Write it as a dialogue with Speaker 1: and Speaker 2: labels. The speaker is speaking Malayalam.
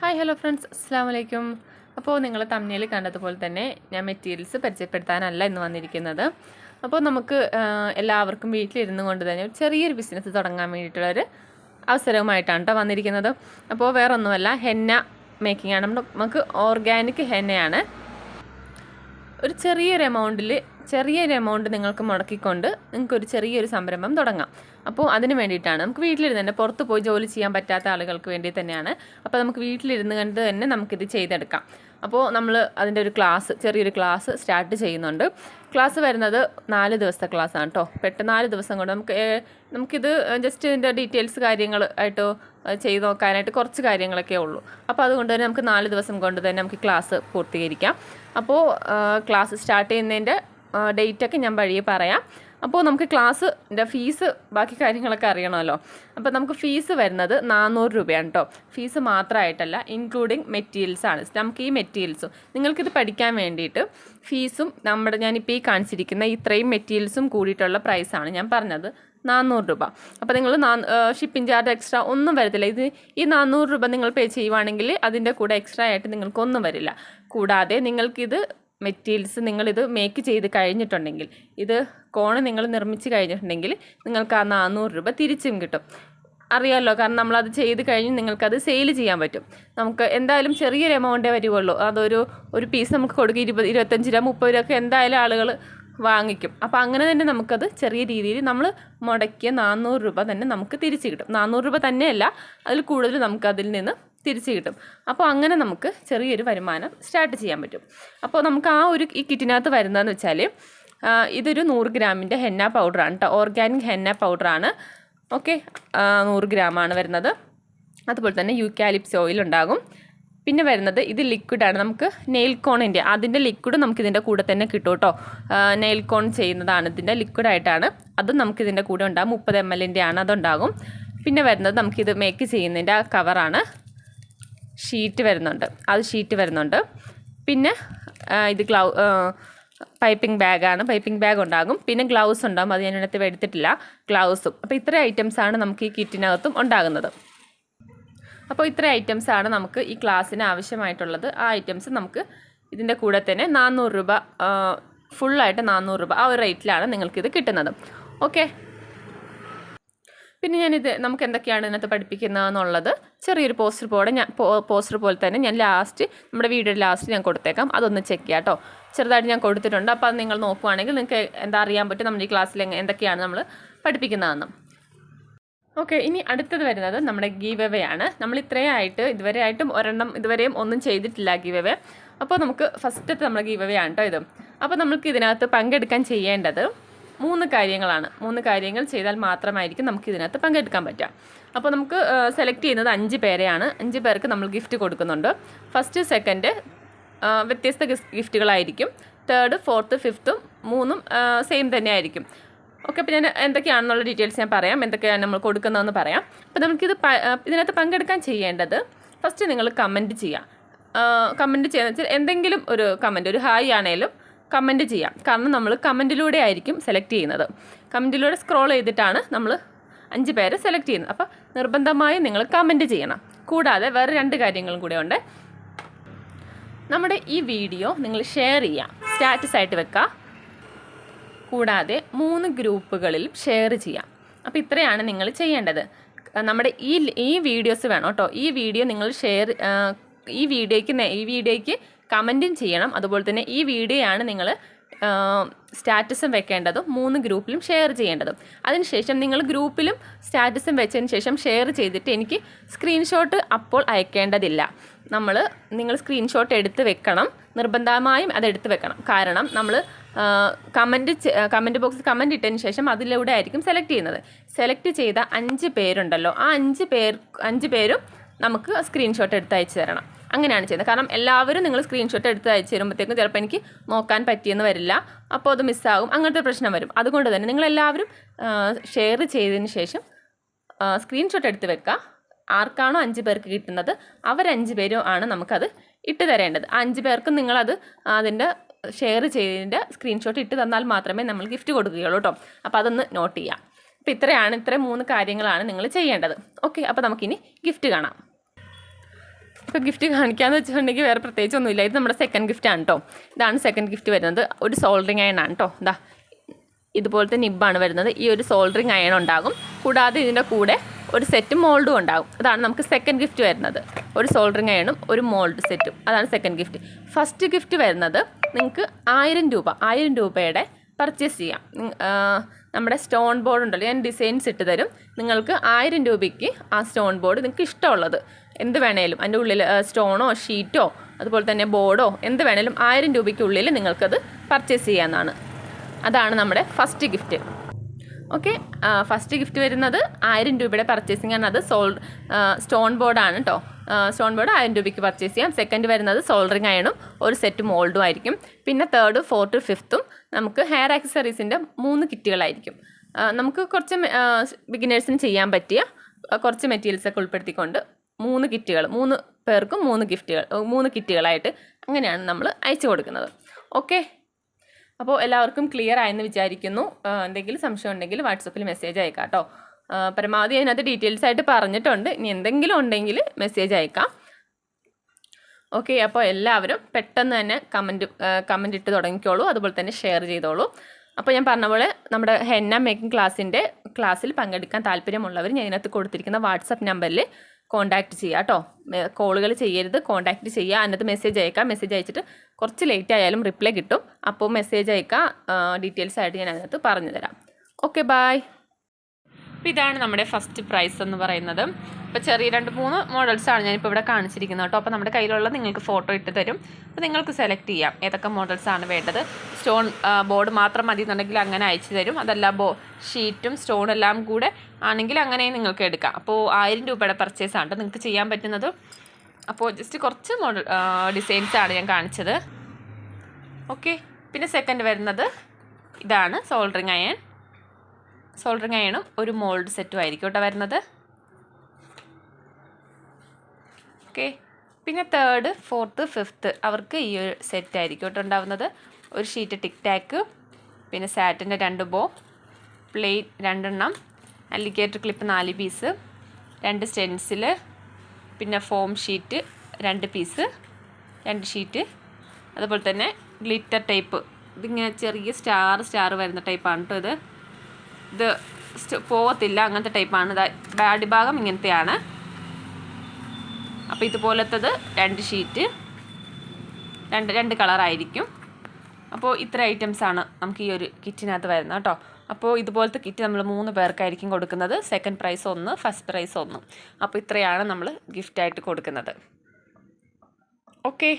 Speaker 1: ഹായ് ഹലോ ഫ്രണ്ട്സ് അസ്സാം വലൈക്കും അപ്പോൾ നിങ്ങൾ തമ്മിൽ കണ്ടതുപോലെ തന്നെ ഞാൻ മെറ്റീരിയൽസ് പരിചയപ്പെടുത്താനല്ല ഇന്ന് വന്നിരിക്കുന്നത്. അപ്പോൾ നമുക്ക് എല്ലാവർക്കും വീട്ടിലിരുന്നു കൊണ്ട് തന്നെ ഒരു ചെറിയൊരു ബിസിനസ് തുടങ്ങാൻ വേണ്ടിയിട്ടുള്ളൊരു അവസരവുമായിട്ടാണ് കേട്ടോ വന്നിരിക്കുന്നത്. അപ്പോൾ വേറെ ഒന്നുമല്ല ഹെന്ന മേക്കിംഗ് ആണ് നമുക്ക് ഓർഗാനിക് ഹെന്നയാണ് ഒരു ചെറിയൊരു എമൗണ്ടിൽ ചെറിയൊരു എമൗണ്ട് നിങ്ങൾക്ക് മുടക്കിക്കൊണ്ട് നിങ്ങൾക്ക് ഒരു ചെറിയൊരു സംരംഭം തുടങ്ങാം. അപ്പോൾ അതിന് വേണ്ടിയിട്ടാണ് നമുക്ക് വീട്ടിലിരുന്ന് തന്നെ പുറത്ത് പോയി ജോലി ചെയ്യാൻ പറ്റാത്ത ആളുകൾക്ക് വേണ്ടി തന്നെയാണ്. അപ്പോൾ നമുക്ക് വീട്ടിലിരുന്ന് കണ്ട് തന്നെ നമുക്കിത് ചെയ്തെടുക്കാം. അപ്പോൾ നമ്മൾ അതിന്റെ ഒരു ക്ലാസ് ചെറിയൊരു ക്ലാസ് സ്റ്റാർട്ട് ചെയ്യുന്നുണ്ട്. ക്ലാസ് വരുന്നത് നാല് ദിവസത്തെ ക്ലാസ് ആണ് കേട്ടോ പെട്ടെന്ന് നാല് ദിവസം കൊണ്ട് നമുക്ക് നമുക്കിത് ജസ്റ്റ് ഇതിന്റെ ഡീറ്റെയിൽസ് കാര്യങ്ങൾ ആയിട്ട് ചെയ്ത് നോക്കാനായിട്ട് കുറച്ച് കാര്യങ്ങളൊക്കെ ഉള്ളൂ. അപ്പോൾ അതുകൊണ്ട് തന്നെ നമുക്ക് നാല് ദിവസം കൊണ്ട് തന്നെ നമുക്ക് ക്ലാസ് പൂർത്തീകരിക്കാം. അപ്പോൾ ക്ലാസ് സ്റ്റാർട്ട് ചെയ്യുന്നതിന്റെ ഡേറ്റ് ഒക്കെ ഞാൻ വഴിയെ പറയാം. അപ്പോൾ നമുക്ക് ക്ലാസ്സിന്റെ ഫീസ് ബാക്കി കാര്യങ്ങളൊക്കെ അറിയണമല്ലോ. അപ്പോൾ നമുക്ക് ഫീസ് വരുന്നത് നാനൂറ് രൂപയാണ് കേട്ടോ ഫീസ് മാത്രമായിട്ടല്ല ഇൻക്ലൂഡിങ് മെറ്റീരിയൽസ് ആണ്. നമുക്ക് ഈ മെറ്റീരിയൽസും നിങ്ങൾക്കിത് പഠിക്കാൻ വേണ്ടിയിട്ട് ഫീസും നമ്മുടെ ഞാനിപ്പോൾ ഈ കാണിച്ചിരിക്കുന്ന ഇത്രയും മെറ്റീരിയൽസും കൂടിയിട്ടുള്ള പ്രൈസാണ് ഞാൻ പറഞ്ഞത് നാനൂറ് രൂപ. അപ്പോൾ നിങ്ങൾ ഷിപ്പിംഗ് ചാർജ് എക്സ്ട്രാ ഒന്നും വരത്തില്ല. ഇത് ഈ നാനൂറ് രൂപ നിങ്ങൾ പേ ചെയ്യുവാണെങ്കിൽ അതിന്റെ കൂടെ എക്സ്ട്രാ ആയിട്ട് നിങ്ങൾക്കൊന്നും വരില്ല. കൂടാതെ നിങ്ങൾക്കിത് മെറ്റീരിയൽസ് നിങ്ങളിത് മേക്ക് ചെയ്ത് കഴിഞ്ഞിട്ടുണ്ടെങ്കിൽ ഇത് കോണ് നിങ്ങൾ നിർമ്മിച്ച് കഴിഞ്ഞിട്ടുണ്ടെങ്കിൽ നിങ്ങൾക്ക് ആ നാനൂറ് രൂപ തിരിച്ചും കിട്ടും. അറിയാമല്ലോ കാരണം നമ്മളത് ചെയ്ത് കഴിഞ്ഞ് നിങ്ങൾക്കത് സെയിൽ ചെയ്യാൻ പറ്റും. നമുക്ക് എന്തായാലും ചെറിയൊരു എമൗണ്ടേ വരുവുള്ളൂ. അതൊരു ഒരു പീസ് നമുക്ക് കൊടുക്കുക ഇരുപത് ഇരുപത്തഞ്ച് രൂപ മുപ്പത് രൂപ ഒക്കെ എന്തായാലും ആളുകൾ വാങ്ങിക്കും. അപ്പോൾ അങ്ങനെ തന്നെ നമുക്കത് ചെറിയ രീതിയിൽ നമ്മൾ മുടക്കിയ നാനൂറ് രൂപ തന്നെ നമുക്ക് തിരിച്ച് കിട്ടും. നാനൂറ് രൂപ തന്നെയല്ല അതിൽ കൂടുതൽ നമുക്കതിൽ നിന്ന് തിരിച്ച് കിട്ടും. അപ്പോൾ അങ്ങനെ നമുക്ക് ചെറിയൊരു വരുമാനം സ്റ്റാർട്ട് ചെയ്യാൻ പറ്റും. അപ്പോൾ നമുക്ക് ആ ഒരു ഈ കിറ്റിനകത്ത് വരുന്നതെന്ന് വെച്ചാൽ ഇതൊരു നൂറ് ഗ്രാമിന്റെ ഹെന്ന പൗഡറാണ് കേട്ടോ ഓർഗാനിക് ഹെന്ന പൗഡറാണ് ഓക്കെ നൂറ് ഗ്രാമാണ് വരുന്നത്. അതുപോലെ തന്നെ യൂക്കാലിപ്സ് ഓയിൽ ഉണ്ടാകും. പിന്നെ വരുന്നത് ഇത് ലിക്വിഡാണ് നമുക്ക് നെയിൽ കോണിന്റെ അതിന്റെ ലിക്വിഡ് നമുക്ക് ഇതിന്റെ കൂടെ തന്നെ കിട്ടും കേട്ടോ നെയിൽ കോൺ ചെയ്യുന്നതാണ് ഇതിന്റെ ലിക്വിഡായിട്ടാണ് അതും നമുക്ക് ഇതിന്റെ കൂടെ ഉണ്ടാകും. മുപ്പത് എം എല്ലിന്റെ ആണ് അതുണ്ടാകും. പിന്നെ വരുന്നത് നമുക്കിത് മേക്ക് ചെയ്യുന്നതിന്റെ കവറാണ് ഷീറ്റ് വരുന്നുണ്ട്. അത് ഷീറ്റ് വരുന്നുണ്ട്. പിന്നെ ഇത് ഗ്ലൗ പൈപ്പിംഗ് ബാഗാണ്. പൈപ്പിംഗ് ബാഗ് ഉണ്ടാകും. പിന്നെ ഗ്ലൗസ് ഉണ്ടാകും. അത് ഞാൻ ഇതിനകത്ത് എടുത്തിട്ടില്ല. ഗ്ലൗസും. അപ്പോൾ ഇത്രയും ഐറ്റംസാണ് നമുക്ക് ഈ കിറ്റിനകത്തും ഉണ്ടാകുന്നത്. അപ്പോൾ ഇത്ര ഐറ്റംസാണ് നമുക്ക് ഈ ക്ലാസ്സിന് ആവശ്യമായിട്ടുള്ളത്. ആ ഐറ്റംസ് നമുക്ക് ഇതിന്റെ കൂടെ തന്നെ നാനൂറ് രൂപ ഫുള്ളായിട്ട് നാനൂറ് രൂപ ആ ഒരു റേറ്റിലാണ് നിങ്ങൾക്കിത് കിട്ടുന്നത്. ഓക്കെ? പിന്നെ ഞാനിത് നമുക്ക് എന്തൊക്കെയാണ് ഇതിനകത്ത് പഠിപ്പിക്കുന്നതെന്നുള്ളത് ചെറിയൊരു പോസ്റ്റർ പോലെ ഞാൻ പോസ്റ്റർ പോലെ തന്നെ ഞാൻ ലാസ്റ്റ് നമ്മുടെ വീഡിയോ ലാസ്റ്റ് ഞാൻ കൊടുത്തേക്കാം. അതൊന്ന് ചെക്ക് ചെയ്യാം കേട്ടോ ചെറുതായിട്ട് ഞാൻ കൊടുത്തിട്ടുണ്ട്. അപ്പോൾ അത് നിങ്ങൾ നോക്കുവാണെങ്കിൽ നിങ്ങൾക്ക് എന്താ അറിയാൻ പറ്റും? നമ്മുടെ ഈ ക്ലാസ്സിൽ എന്തൊക്കെയാണ് നമ്മൾ പഠിപ്പിക്കുന്നതെന്ന്. ഓക്കെ ഇനി അടുത്തത് വരുന്നത് നമ്മുടെ ഗീവ് ആണ്. നമ്മൾ ഇത്രയും ആയിട്ട് ഇതുവരെ ആയിട്ടും ഒരെണ്ണം ഇതുവരെയും ഒന്നും ചെയ്തിട്ടില്ല ഗീവ് അപ്പോൾ നമുക്ക് ഫസ്റ്റത്തെ നമ്മുടെ ഗീവ് ആണ് കേട്ടോ ഇത്. അപ്പോൾ നമുക്ക് ഇതിനകത്ത് പങ്കെടുക്കാൻ ചെയ്യേണ്ടത് മൂന്ന് കാര്യങ്ങളാണ്. മൂന്ന് കാര്യങ്ങൾ ചെയ്താൽ മാത്രമായിരിക്കും നമുക്ക് ഇതിനകത്ത് പങ്കെടുക്കാൻ പറ്റുക. അപ്പോൾ നമുക്ക് സെലക്ട് ചെയ്യുന്നത് അഞ്ച് പേരെയാണ്. അഞ്ച് പേർക്ക് നമ്മൾ ഗിഫ്റ്റ് കൊടുക്കുന്നുണ്ട്. ഫസ്റ്റ് സെക്കൻഡ് വ്യത്യസ്ത ഗിഫ്റ്റുകളായിരിക്കും. തേർഡ് ഫോർത്ത് ഫിഫ്ത്തും മൂന്നും സെയിം തന്നെ ആയിരിക്കും. ഓക്കെ അപ്പോൾ ഞാൻ എന്തൊക്കെയാണെന്നുള്ള ഡീറ്റെയിൽസ് ഞാൻ പറയാം. എന്തൊക്കെയാണ് നമ്മൾ കൊടുക്കുന്നതെന്ന് പറയാം. അപ്പോൾ നമുക്കിത് ഇതിനകത്ത് പങ്കെടുക്കാൻ ചെയ്യേണ്ടത് ഫസ്റ്റ് നിങ്ങൾ കമന്റ് ചെയ്യുക. കമന്റ് വെച്ചാൽ എന്തെങ്കിലും ഒരു കമന്റ് ഒരു ഹായ് ആണേലും കമന്റ് ചെയ്യാം. കാരണം നമ്മൾ കമന്റിലൂടെ ആയിരിക്കും സെലക്ട് ചെയ്യുന്നത്. കമന്റിലൂടെ സ്ക്രോൾ ചെയ്തിട്ടാണ് നമ്മൾ അഞ്ച് പേരെ സെലക്ട് ചെയ്യുന്നത്. അപ്പോൾ നിർബന്ധമായും നിങ്ങൾ കമന്റ് ചെയ്യണം. കൂടാതെ വേറെ രണ്ട് കാര്യങ്ങളും കൂടെ ഉണ്ട്. നമ്മുടെ ഈ വീഡിയോ നിങ്ങൾ ഷെയർ ചെയ്യാം. സ്റ്റാറ്റസ് ആയിട്ട് വെക്കുക കൂടാതെ മൂന്ന് ഗ്രൂപ്പുകളിലും ഷെയർ ചെയ്യാം. അപ്പോൾ ഇത്രയാണ് നിങ്ങൾ ചെയ്യേണ്ടത്. നമ്മുടെ ഈ ഈ വീഡിയോസ് വേണം കേട്ടോ. ഈ വീഡിയോ നിങ്ങൾ ഷെയർ ഈ വീഡിയോയ്ക്ക് ഈ വീഡിയോയ്ക്ക് കമന്റും ചെയ്യണം. അതുപോലെ തന്നെ ഈ വീഡിയോയാണ് നിങ്ങൾ സ്റ്റാറ്റസും വെക്കേണ്ടതും മൂന്ന് ഗ്രൂപ്പിലും ഷെയർ ചെയ്യേണ്ടതും. അതിനുശേഷം നിങ്ങൾ ഗ്രൂപ്പിലും സ്റ്റാറ്റസും വെച്ചതിന് ശേഷം ഷെയർ ചെയ്തിട്ട് എനിക്ക് സ്ക്രീൻഷോട്ട് അപ്പോൾ അയക്കേണ്ടതില്ല. നമ്മൾ നിങ്ങൾ സ്ക്രീൻഷോട്ട് എടുത്ത് വെക്കണം. നിർബന്ധമായും അതെടുത്ത് വെക്കണം. കാരണം നമ്മൾ കമന്റ് കമന്റ് ബോക്സിൽ കമന്റ് ഇട്ടതിന് ശേഷം അതിലൂടെ ആയിരിക്കും സെലക്ട് ചെയ്യുന്നത്. സെലക്ട് ചെയ്ത അഞ്ച് പേരുണ്ടല്ലോ. ആ അഞ്ച് പേർ അഞ്ച് പേരും നമുക്ക് സ്ക്രീൻഷോട്ട് എടുത്ത് അയച്ചു തരണം. അങ്ങനെയാണ് ചെയ്യുന്നത്. കാരണം എല്ലാവരും നിങ്ങൾ സ്ക്രീൻഷോട്ട് എടുത്ത് അയച്ചു തരുമ്പോഴത്തേക്കും ചിലപ്പോൾ എനിക്ക് നോക്കാൻ പറ്റിയെന്ന് വരില്ല. അപ്പോൾ അത് മിസ്സാകും അങ്ങനത്തെ പ്രശ്നം വരും. അതുകൊണ്ട് തന്നെ നിങ്ങളെല്ലാവരും ഷെയർ ചെയ്തതിന് ശേഷം സ്ക്രീൻഷോട്ട് എടുത്ത് വെക്കുക ആർക്കാണോ അഞ്ച് പേർക്ക് കിട്ടുന്നത് അവരഞ്ച് പേരും ആണ് നമുക്കത് ഇട്ട് തരേണ്ടത്. അഞ്ച് പേർക്കും നിങ്ങളത് അതിന്റെ ഷെയർ ചെയ്തതിന്റെ സ്ക്രീൻഷോട്ട് ഇട്ട് തന്നാൽ മാത്രമേ നമ്മൾ ഗിഫ്റ്റ് കൊടുക്കുകയുള്ളൂ കേട്ടോ അപ്പോൾ അതൊന്ന് നോട്ട് ചെയ്യാം. അപ്പോൾ ഇത്രയാണ്. ഇത്ര മൂന്ന് കാര്യങ്ങളാണ് നിങ്ങൾ ചെയ്യേണ്ടത്. ഓക്കെ അപ്പോൾ നമുക്കിനി ഗിഫ്റ്റ് കാണാം. ഇപ്പോൾ ഗിഫ്റ്റ് കാണിക്കാന്ന് വെച്ചിട്ടുണ്ടെങ്കിൽ വേറെ പ്രത്യേകിച്ച് ഒന്നുമില്ല ഇത് നമ്മുടെ സെക്കൻഡ് ഗിഫ്റ്റ് ആണ് കേട്ടോ ഇതാണ് സെക്കൻഡ് ഗിഫ്റ്റ് വരുന്നത്. ഒരു സോൾഡറിങ് അയൺ ആണ് കേട്ടോ ഇതാ ഇതുപോലത്തെ നിബ്ബാണ് വരുന്നത്. ഈ ഒരു സോൾഡറിങ് അയൺ ഉണ്ടാകും. കൂടാതെ ഇതിന്റെ കൂടെ ഒരു സെറ്റ് മോൾഡും ഉണ്ടാകും. അതാണ് നമുക്ക് സെക്കൻഡ് ഗിഫ്റ്റ് വരുന്നത്. ഒരു സോൾഡറിങ് അയണും ഒരു മോൾഡ് സെറ്റും അതാണ് സെക്കൻഡ് ഗിഫ്റ്റ് ഫസ്റ്റ് ഗിഫ്റ്റ് വരുന്നത് നിങ്ങൾക്ക് ആയിരം രൂപ ആയിരം രൂപയുടെ പർച്ചേസ് ചെയ്യാം. നമ്മുടെ സ്റ്റോൺ ബോർഡ് ഉണ്ടല്ലോ. ഞാൻ ഡിസൈൻസ് ഇട്ട് തരും. നിങ്ങൾക്ക് ആയിരം രൂപയ്ക്ക് ആ സ്റ്റോൺ ബോർഡ് നിങ്ങൾക്ക് ഇഷ്ടമുള്ളത്. എന്ത് വേണേലും അതിന്റെ ഉള്ളിൽ സ്റ്റോണോ ഷീറ്റോ അതുപോലെ തന്നെ ബോർഡോ എന്ത് വേണേലും ആയിരം രൂപയ്ക്കുള്ളിൽ നിങ്ങൾക്കത് പർച്ചേസ് ചെയ്യാമെന്നാണ് അതാണ് നമ്മുടെ first gift okay first gift വരുന്നത് ആയിരം രൂപയുടെ പർച്ചേസിങ് ആണ്. അത് സോൾ സ്റ്റോൺ ബോർഡാണ് കേട്ടോ സ്റ്റോൺ ബോർഡ് ആയിരം രൂപയ്ക്ക് പർച്ചേസ് ചെയ്യാം. സെക്കൻഡ് വരുന്നത് സോൾഡറിങ് അയണും ഒരു സെറ്റ് മോൾഡും ആയിരിക്കും. പിന്നെ തേർഡ് ഫോർത്ത് ഫിഫ്ത്തും നമുക്ക് ഹെയർ ആക്സസറീസിന്റെ മൂന്ന് കിറ്റുകളായിരിക്കും. നമുക്ക് കുറച്ച് ബിഗിനേഴ്സിന് ചെയ്യാൻ പറ്റിയ കുറച്ച് മെറ്റീരിയൽസൊക്കെ ഉൾപ്പെടുത്തിക്കൊണ്ട് മൂന്ന് കിറ്റുകൾ മൂന്ന് പേർക്കും മൂന്ന് ഗിഫ്റ്റുകൾ മൂന്ന് കിറ്റുകളായിട്ട് അങ്ങനെയാണ് നമ്മൾ അയച്ചു കൊടുക്കുന്നത്. ഓക്കെ? അപ്പോൾ എല്ലാവർക്കും ക്ലിയർ ആയെന്ന് വിചാരിക്കുന്നു. എന്തെങ്കിലും സംശയം ഉണ്ടെങ്കിൽ വാട്സപ്പിൽ മെസ്സേജ് അയക്കാം കേട്ടോ. പരമാവധി അതിനകത്ത് ഡീറ്റെയിൽസ് ആയിട്ട് പറഞ്ഞിട്ടുണ്ട്. ഇനി എന്തെങ്കിലും ഉണ്ടെങ്കിൽ മെസ്സേജ് അയക്കാം. ഓക്കെ അപ്പോൾ എല്ലാവരും പെട്ടെന്ന് തന്നെ കമന്റ് കമന്റ് ഇട്ട് തുടങ്ങിക്കോളൂ. അതുപോലെ തന്നെ ഷെയർ ചെയ്തോളൂ. അപ്പോൾ ഞാൻ പറഞ്ഞ പോലെ നമ്മുടെ ഹെന്ന മേക്കിംഗ് ക്ലാസ്സിന്റെ ക്ലാസ്സിൽ പങ്കെടുക്കാൻ താല്പര്യമുള്ളവർ ഞാൻ ഇതിനകത്ത് കൊടുത്തിരിക്കുന്ന വാട്സപ്പ് നമ്പറിൽ കോൺടാക്റ്റ് ചെയ്യുക കേട്ടോ. കോളുകൾ ചെയ്യരുത്. കോണ്ടാക്ട് ചെയ്യുക അതിനകത്ത് മെസ്സേജ് അയക്കാം. മെസ്സേജ് അയച്ചിട്ട് കുറച്ച് ലേറ്റ് ആയാലും റിപ്ലൈ കിട്ടും. അപ്പോൾ മെസ്സേജ് അയക്കാം. ഡീറ്റെയിൽസ് ആയിട്ട് ഞാൻ അതിനകത്ത് പറഞ്ഞു തരാം ഓക്കെ ബായ് അപ്പോൾ ഇതാണ് നമ്മുടെ ഫസ്റ്റ് പ്രൈസ് എന്ന് പറയുന്നത്. ഇപ്പോൾ ചെറിയ രണ്ട് മൂന്ന് മോഡൽസാണ് ഞാനിപ്പോൾ ഇവിടെ കാണിച്ചിരിക്കുന്നത് കേട്ടോ. അപ്പോൾ നമ്മുടെ കയ്യിലുള്ള നിങ്ങൾക്ക് ഫോട്ടോ ഇട്ട് തരും. അപ്പോൾ നിങ്ങൾക്ക് സെലക്ട് ചെയ്യാം ഏതൊക്കെ മോഡൽസാണ് വേണ്ടത്. സ്റ്റോൺ ബോർഡ് മാത്രം മതി എന്നുണ്ടെങ്കിൽ അങ്ങനെ അയച്ചു തരും. അതല്ല ബോ ഷീറ്റും സ്റ്റോൺ എല്ലാം കൂടെ ആണെങ്കിൽ അങ്ങനെ നിങ്ങൾക്ക് എടുക്കാം. അപ്പോൾ ആയിരം രൂപയുടെ പർച്ചേസ് ആണ് നിങ്ങൾക്ക് ചെയ്യാൻ പറ്റുന്നത്. അപ്പോൾ ജസ്റ്റ് കുറച്ച് മോഡൽ ഡിസൈൻസാണ് ഞാൻ കാണിച്ചത്. ഓക്കെ പിന്നെ സെക്കൻഡ് വരുന്നത് ഇതാണ് സോൾഡറിങ് അയൺ സോൾഡറിങ് അയണും ഒരു മോൾഡ് സെറ്റും ആയിരിക്കും കേട്ടോ വരുന്നത്. ഓക്കെ. പിന്നെ തേർഡ് ഫോർത്ത് ഫിഫ്ത്ത് അവർക്ക് ഈ ഒരു സെറ്റ് ആയിരിക്കും കേട്ടോ ഉണ്ടാവുന്നത്. ഒരു ഷീറ്റ് ടിക് ടാക്ക് പിന്നെ സാറ്റിന്റെ രണ്ട് ബോ പ്ലേറ്റ് രണ്ടെണ്ണം അലിഗേറ്റർ ക്ലിപ്പ് നാല് പീസ് രണ്ട് സ്റ്റെൻസിൽ പിന്നെ ഫോം ഷീറ്റ് രണ്ട് പീസ് രണ്ട് ഷീറ്റ് അതുപോലെ തന്നെ ഗ്ലിറ്റർ ടൈപ്പ് ഇതിങ്ങനെ ചെറിയ സ്റ്റാർ സ്റ്റാർ വരുന്ന ടൈപ്പാണ് കേട്ടോ ഇത്. ഇത് പോവത്തില്ല അങ്ങനത്തെ ടൈപ്പാണ് അടിഭാഗം ഇങ്ങനത്തെയാണ്. അപ്പോൾ ഇതുപോലത്തത് രണ്ട് ഷീറ്റ് രണ്ട് രണ്ട് കളറായിരിക്കും അപ്പോൾ ഇത്ര ഐറ്റംസ് ആണ് നമുക്ക് ഈ ഒരു കിറ്റിനകത്ത് വരുന്നത് കേട്ടോ. അപ്പോൾ ഇതുപോലത്തെ കിറ്റ് നമ്മൾ മൂന്ന് പേർക്കായിരിക്കും കൊടുക്കുന്നത്. സെക്കൻഡ് പ്രൈസ് ഒന്ന് ഫസ്റ്റ് പ്രൈസ് ഒന്ന്. അപ്പോൾ ഇത്രയാണ് നമ്മൾ ഗിഫ്റ്റായിട്ട് കൊടുക്കുന്നത്. ഓക്കെ